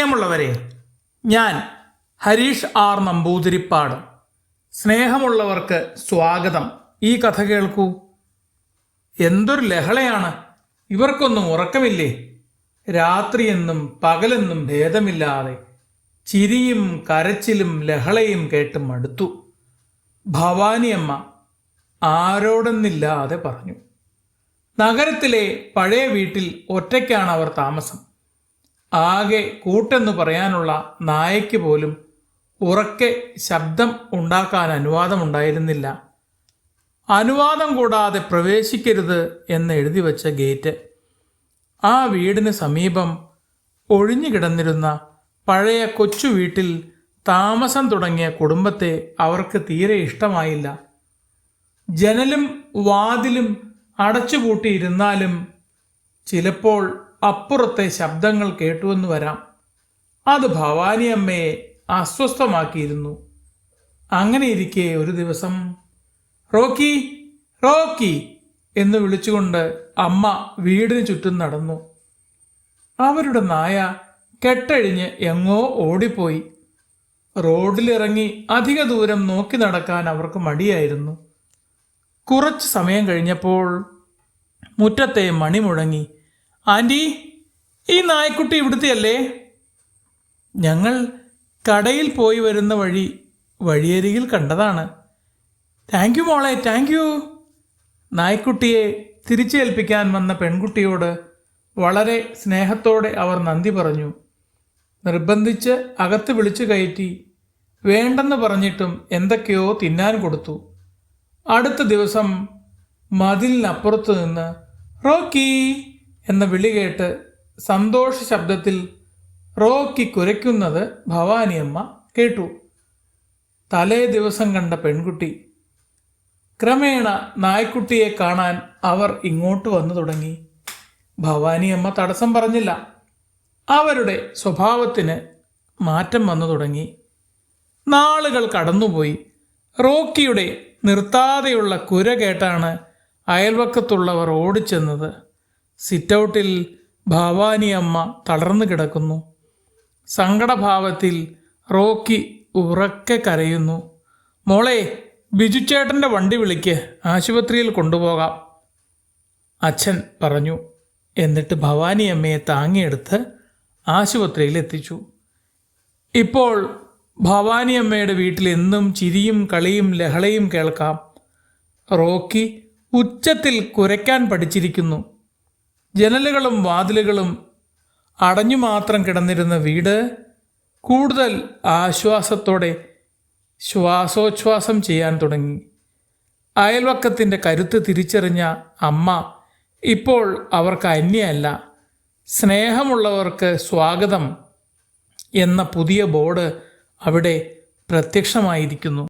പ്രിയമുള്ളവരെ ഞാൻ ഹരീഷ് ആർ നമ്പൂതിരിപ്പാട്. സ്നേഹമുള്ളവർക്ക് സ്വാഗതം. ഈ കഥ കേൾക്കൂ. എന്തൊരു ലഹളയാണ്. ഇവർക്കൊന്നും ഉറക്കമില്ലേ? രാത്രിയെന്നും പകലെന്നും ഭേദമില്ലാതെ ചിരിയും കരച്ചിലും ലഹളയും കേട്ട് മടുത്തു. ഭവാനിയമ്മ ആരോടെന്നില്ലാതെ പറഞ്ഞു. നഗരത്തിലെ പഴയ വീട്ടിൽ ഒറ്റയ്ക്കാണ് അവർ താമസം. ആകെ കൂട്ടെന്ന് പറയാനുള്ള നായയ്ക്ക് പോലും ഉറക്കെ ശബ്ദം ഉണ്ടാക്കാൻ അനുവാദമുണ്ടായിരുന്നില്ല. അനുവാദം കൂടാതെ പ്രവേശിക്കരുത് എന്ന് എഴുതി വച്ച ഗേറ്റ്. ആ വീടിന് സമീപം ഒഴിഞ്ഞു കിടന്നിരുന്ന പഴയ കൊച്ചു വീട്ടിൽ താമസം തുടങ്ങിയ കുടുംബത്തെ അവർക്ക് തീരെ ഇഷ്ടമായില്ല. ജനലും വാതിലും അടച്ചുപൂട്ടിയിരുന്നാലും ചിലപ്പോൾ അപ്പുറത്തെ ശബ്ദങ്ങൾ കേട്ടുവെന്ന് വരാം. അത് ഭവാനിയമ്മയെ അസ്വസ്ഥമാക്കിയിരുന്നു. അങ്ങനെയിരിക്കെ ഒരു ദിവസം റോക്കി റോക്കി എന്ന് വിളിച്ചുകൊണ്ട് അമ്മ വീടിന് ചുറ്റും നടന്നു. അവരുടെ നായ കെട്ടഴിഞ്ഞ് എങ്ങോ ഓടിപ്പോയി. റോഡിലിറങ്ങി അധിക ദൂരം നോക്കി നടക്കാൻ അവർക്ക് മടിയായിരുന്നു. കുറച്ച് സമയം കഴിഞ്ഞപ്പോൾ മുറ്റത്തെ മണി മുഴങ്ങി. ആന്റി ഈ നായ്ക്കുട്ടി ഇവിടുത്തെയല്ലേ? ഞങ്ങൾ കടയിൽ പോയി വരുന്ന വഴി വഴിയരികിൽ കണ്ടതാണ്. താങ്ക് യു മോളെ താങ്ക് യു നായ്ക്കുട്ടിയെ തിരിച്ചേൽപ്പിക്കാൻ വന്ന പെൺകുട്ടിയോട് വളരെ സ്നേഹത്തോടെ അവർ നന്ദി പറഞ്ഞു. നിർബന്ധിച്ച് അകത്ത് വിളിച്ചു കയറ്റി വേണ്ടെന്ന് പറഞ്ഞിട്ടും എന്തൊക്കെയോ തിന്നാൻ കൊടുത്തു. അടുത്ത ദിവസം മതിലിനപ്പുറത്ത് നിന്ന് റോക്കി എന്ന വിളി കേട്ട് സന്തോഷ ശബ്ദത്തിൽ റോക്കി കുരയ്ക്കുന്നത് ഭവാനിയമ്മ കേട്ടു. തലേ ദിവസം കണ്ട പെൺകുട്ടി ക്രമേണ നായ്ക്കുട്ടിയെ കാണാൻ അവർ ഇങ്ങോട്ട് വന്നു തുടങ്ങി. ഭവാനിയമ്മ തടസ്സം പറഞ്ഞില്ല. അവരുടെ സ്വഭാവത്തിന് മാറ്റം വന്നു തുടങ്ങി. നാളുകൾ കടന്നുപോയി. റോക്കിയുടെ നിർത്താതെയുള്ള കുര കേട്ടാണ് അയൽവക്കത്തുള്ളവർ ഓടിച്ചെന്നത്. സിറ്റൗട്ടിൽ ഭവാനി അമ്മ തളർന്നു കിടക്കുന്നു. സങ്കടഭാവത്തിൽ റോക്കി ഉറക്കെ കരയുന്നു. മോളെ ബിജുച്ചേട്ടന്റെ വണ്ടി വിളിക്ക്. ആശുപത്രിയിൽ കൊണ്ടുപോകാം. അച്ഛൻ പറഞ്ഞു. എന്നിട്ട് ഭവാനി അമ്മയെ താങ്ങിയെടുത്ത് ആശുപത്രിയിൽ എത്തിച്ചു. ഇപ്പോൾ ഭവാനി അമ്മയുടെ വീട്ടിൽ എന്നും ചിരിയും കളിയും ലഹളയും കേൾക്കാം. റോക്കി ഉച്ചത്തിൽ കുരയ്ക്കാൻ പഠിച്ചിരിക്കുന്നു. ജനലുകളും വാതിലുകളും അടഞ്ഞു മാത്രം കിടന്നിരുന്ന വീട് കൂടുതൽ ആശ്വാസത്തോടെ ശ്വാസോച്ഛ്വാസം ചെയ്യാൻ തുടങ്ങി. അയൽവക്കത്തിന്റെ കരുത്ത് തിരിച്ചറിഞ്ഞ അമ്മ ഇപ്പോൾ അവർക്ക് അന്യല്ല സ്നേഹമുള്ളവർക്ക് സ്വാഗതം എന്ന പുതിയ ബോർഡ് അവിടെ പ്രത്യക്ഷമായിരിക്കുന്നു.